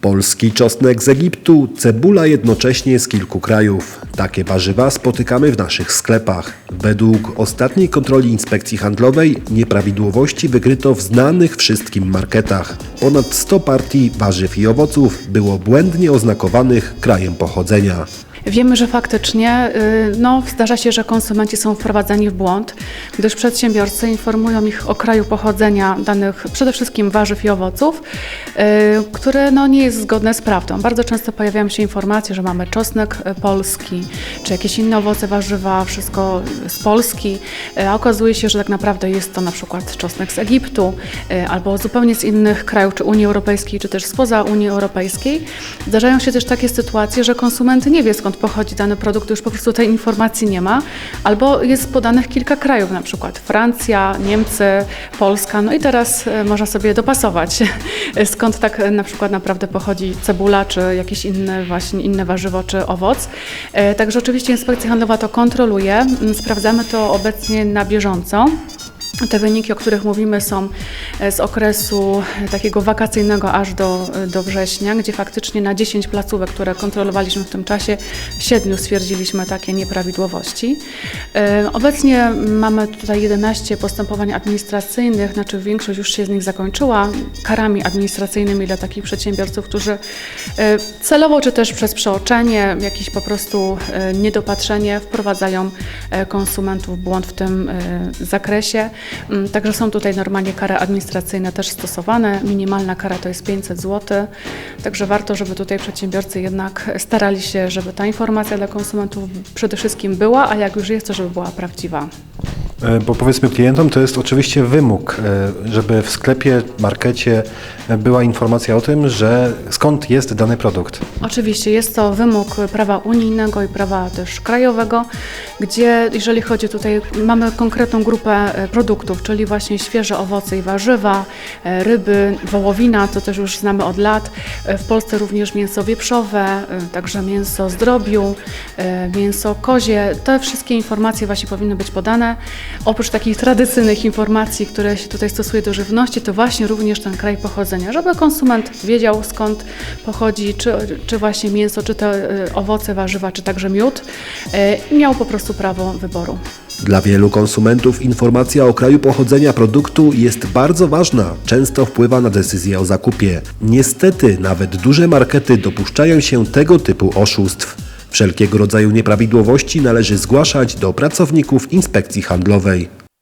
Polski czosnek z Egiptu, cebula jednocześnie z kilku krajów. Takie warzywa spotykamy w naszych sklepach. Według ostatniej kontroli inspekcji handlowej nieprawidłowości wykryto w znanych wszystkim marketach. Ponad 100 partii warzyw i owoców było błędnie oznakowanych krajem pochodzenia. Wiemy, że faktycznie y, no, zdarza się, że konsumenci są wprowadzani w błąd, gdyż przedsiębiorcy informują ich o kraju pochodzenia danych przede wszystkim warzyw i owoców, y, które no, nie jest zgodne z prawdą. Bardzo często pojawiają się informacje, że mamy czosnek y, polski, czy jakieś inne owoce, warzywa, wszystko z Polski, y, a okazuje się, że tak naprawdę jest to na przykład czosnek z Egiptu y, albo zupełnie z innych krajów, czy Unii Europejskiej, czy też spoza Unii Europejskiej. Zdarzają się też takie sytuacje, że konsument nie wie skąd pochodzi dany produkt, już po prostu tej informacji nie ma, albo jest podanych kilka krajów, na przykład Francja, Niemcy, Polska, no i teraz e, można sobie dopasować, skąd tak e, na przykład naprawdę pochodzi cebula, czy jakieś inne właśnie inne warzywo, czy owoc. E, Także oczywiście Inspekcja Handlowa to kontroluje, m, sprawdzamy to obecnie na bieżąco. Te wyniki, o których mówimy, są e, z okresu e, takiego wakacyjnego aż do, e, do września, gdzie faktycznie na 10 placówek, które kontrolowaliśmy w tym czasie, w 7 stwierdziliśmy takie nieprawidłowości. Obecnie mamy tutaj 11 postępowań administracyjnych, znaczy większość już się z nich zakończyła karami administracyjnymi dla takich przedsiębiorców, którzy celowo czy też przez przeoczenie, jakieś po prostu niedopatrzenie wprowadzają konsumentów w błąd w tym zakresie. Mm, Także są tutaj normalnie kary administracyjne też stosowane. Minimalna kara to jest 500 zł. Także warto, żeby tutaj przedsiębiorcy jednak starali się, żeby ta informacja dla konsumentów przede wszystkim była, a jak już jest, to żeby była prawdziwa. E, Bo powiedzmy klientom, to jest oczywiście wymóg, e, żeby w sklepie, markecie e, była informacja o tym, że skąd jest dany produkt. Oczywiście jest to wymóg prawa unijnego i prawa też krajowego, gdzie jeżeli chodzi tutaj, mamy konkretną grupę produktów, czyli właśnie świeże owoce i warzywa, ryby, wołowina, to też już znamy od lat. W Polsce również mięso wieprzowe, także mięso z drobiu, e, mięso kozie. Te wszystkie informacje właśnie powinny być podane. Oprócz takich tradycyjnych informacji, które się tutaj stosuje do żywności, to właśnie również ten kraj pochodzenia, żeby konsument wiedział skąd pochodzi, czy, czy właśnie mięso, czy te e, owoce, warzywa, czy także miód, e, miał po prostu prawo wyboru. Dla wielu konsumentów informacja o kraju pochodzenia produktu jest bardzo ważna, często wpływa na decyzję o zakupie. Niestety, nawet duże markety dopuszczają się tego typu oszustw. Wszelkiego rodzaju nieprawidłowości należy zgłaszać do pracowników inspekcji handlowej.